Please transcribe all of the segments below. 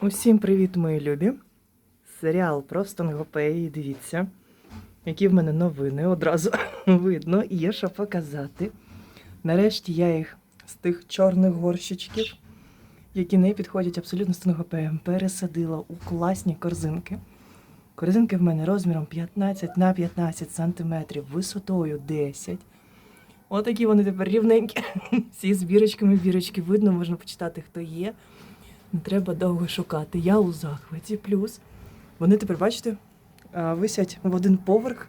Усім привіт, мої любі. Серіал просто Нгопеї. Дивіться, які в мене новини одразу видно, і є що показати. Нарешті я їх з тих чорних горщичків, які не підходять абсолютно з Нгопеєм, пересадила у класні корзинки. Корзинки в мене розміром 15 на 15 сантиметрів, висотою 10. Отакі вони тепер рівненькі. Всі з бірочками, бірочки видно, можна почитати, хто є. Не треба довго шукати. Я у захваті. Плюс вони тепер, бачите, висять в один поверх.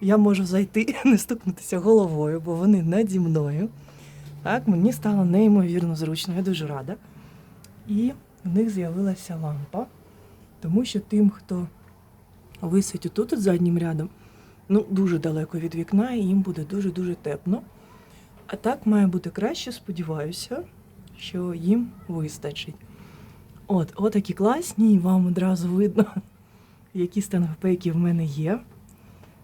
Я можу зайти, не стукнутися головою, бо вони наді мною. Так, мені стало неймовірно зручно, я дуже рада. І в них з'явилася лампа, тому що тим, хто висить отут от заднім рядом, ну, дуже далеко від вікна, і їм буде дуже-дуже тепло. А так має бути краще, сподіваюся, що їм вистачить. От, отакі класні, і вам одразу видно, які стенгопейки в мене є.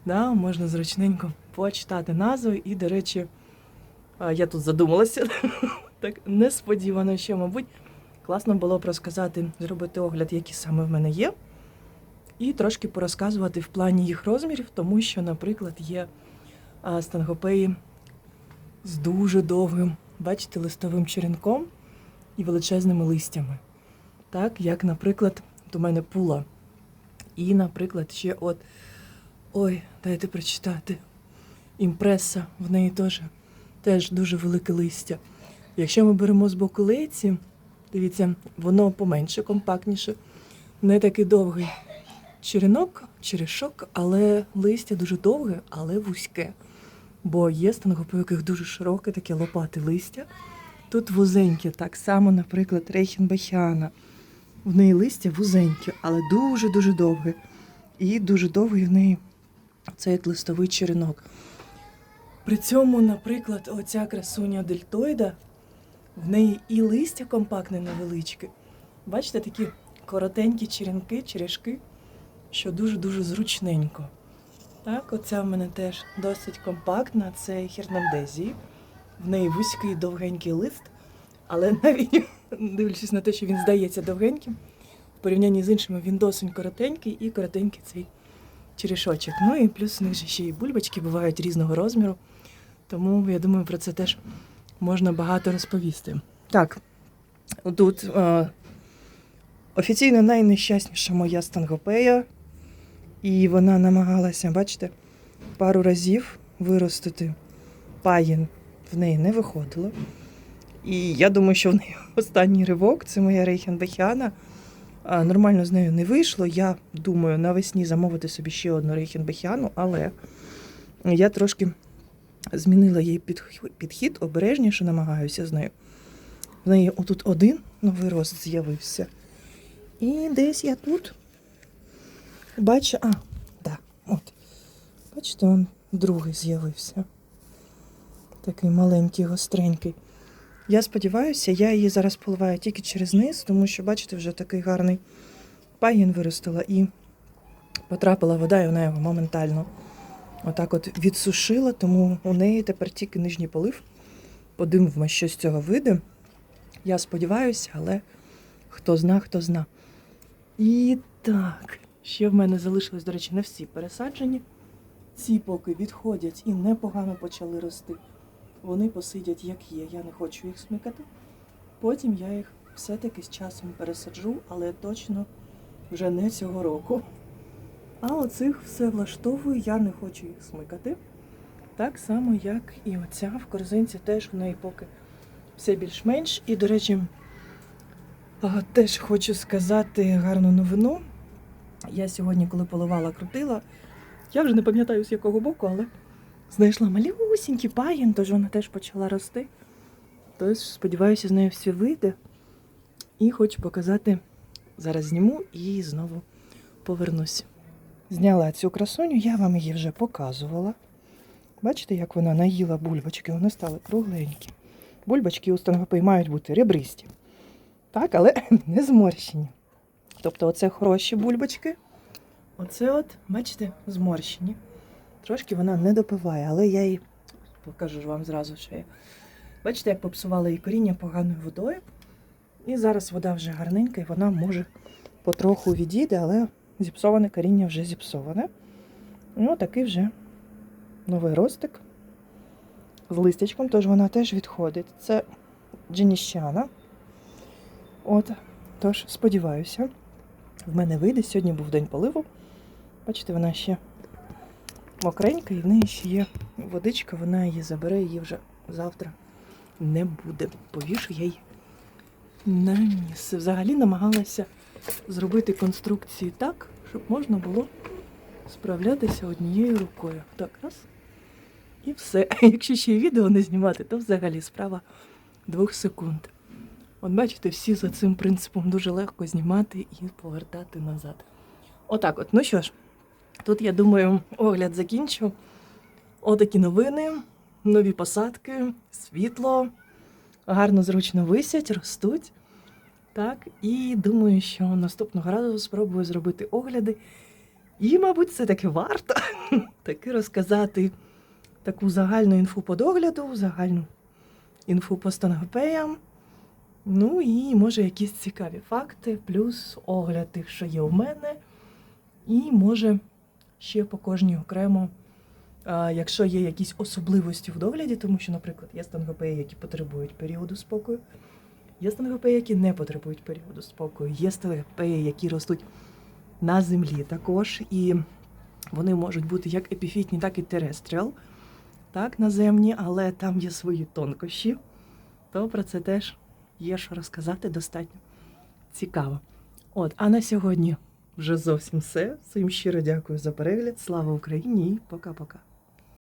Да, можна зручненько почитати назви. І, до речі, я тут задумалася. так несподівано, що, мабуть, класно було б розказати, зробити огляд, які саме в мене є. І трошки порозказувати в плані їх розмірів, тому що, наприклад, є а, стенгопеї з дуже довгим, бачите, листовим черенком і величезними листями. Так, як, наприклад, у мене пула. І, наприклад, ще от. Ой, дайте прочитати. Імпреса, в неї теж, теж дуже велике листя. Якщо ми беремо з боку лейці, дивіться, воно поменше, компактніше, не такий довгий черенок, черешок, але листя дуже довге, але вузьке. Бо є стангопи, яких дуже широке, таке лопате листя. Тут вузеньке, так само, наприклад, рейхенбахіана. В неї листя вузеньке, але дуже-дуже довге. І дуже довгий в неї цей листовий черенок. При цьому, наприклад, оця красуня дельтоїда, в неї і листя компактне невеличке. Бачите, такі коротенькі черенки, черешки, що дуже-дуже зручненько. Так, оця в мене теж досить компактна, це хірнандезії. В неї вузький довгенький лист, але навіть дивлячись на те, що він здається довгеньким, в порівнянні з іншими він досить коротенький і коротенький цей черешочок. Ну і плюс у них же ще і бульбочки бувають різного розміру. Тому я думаю, про це теж можна багато розповісти. Так, тут е, офіційно найнещасніша моя стангопея, і вона намагалася, бачите, пару разів виростити паїн в неї не виходило. І я думаю, що в неї останній ривок це моя Рейхенбехіана. Нормально з нею не вийшло. Я думаю навесні замовити собі ще одну Рейхенбехіану, але я трошки змінила їй підхід, обережніше намагаюся з нею. В неї отут один новий рост з'явився. І десь я тут бачу, а, да, от. Бачите, он другий з'явився. Такий маленький, гостренький. Я сподіваюся, я її зараз поливаю тільки через низ, тому що, бачите, вже такий гарний пагін виростила і потрапила вода, і вона його моментально отак от відсушила, тому у неї тепер тільки нижній полив. Подивимо, що з цього вийде. Я сподіваюся, але хто зна, хто зна. І так, ще в мене залишилось, до речі, не всі пересаджені. Ці поки відходять і непогано почали рости. Вони посидять як є, я не хочу їх смикати. Потім я їх все-таки з часом пересаджу, але точно вже не цього року. А оцих все влаштовую, я не хочу їх смикати. Так само, як і оця в корзинці теж в неї поки все більш-менш. І, до речі, теж хочу сказати гарну новину. Я сьогодні, коли поливала, крутила, я вже не пам'ятаю з якого боку, але знайшла малюсінький пагін, тож вона теж почала рости. Тож, сподіваюся, з нею все вийде. І хочу показати, зараз зніму і знову повернусь. Зняла цю красуню, я вам її вже показувала. Бачите, як вона наїла бульбочки, вони стали кругленькі. Бульбочки у стангопей мають бути ребристі. Так, але не зморщені. Тобто, оце хороші бульбочки. Оце от, бачите, зморщені. Трошки вона не допиває, але я їй покажу вам зразу, що я. Бачите, як попсувала її коріння поганою водою. І зараз вода вже гарненька, і вона може потроху відійде, але зіпсоване коріння вже зіпсоване. Ну, такий вже новий ростик з листячком, тож вона теж відходить. Це дженіщана. От, тож, сподіваюся, в мене вийде. Сьогодні був день поливу. Бачите, вона ще мокренька, і в неї ще є водичка, вона її забере, її вже завтра не буде. Повішу я її на місце. Взагалі намагалася зробити конструкції так, щоб можна було справлятися однією рукою. Так, раз. І все. Якщо ще й відео не знімати, то взагалі справа двох секунд. От бачите, всі за цим принципом дуже легко знімати і повертати назад. Отак от. Ну що ж, тут я думаю, огляд закінчу. Отакі новини, нові посадки, світло, гарно зручно висять, ростуть. Так, і думаю, що наступного разу спробую зробити огляди. І, мабуть, це таки варто таки розказати таку загальну інфу по догляду, загальну інфу по стангопеям. Ну і може якісь цікаві факти, плюс огляд тих, що є у мене. І може ще по кожній окремо, якщо є якісь особливості в догляді, тому що, наприклад, є стангопеї, які потребують періоду спокою, є стангопеї, які не потребують періоду спокою, є стангопеї, які ростуть на землі також, і вони можуть бути як епіфітні, так і терестріал, так, наземні, але там є свої тонкощі, то про це теж є що розказати достатньо цікаво. От, а на сьогодні вже зовсім все. Всім щиро дякую за перегляд. Слава Україні і пока-пока.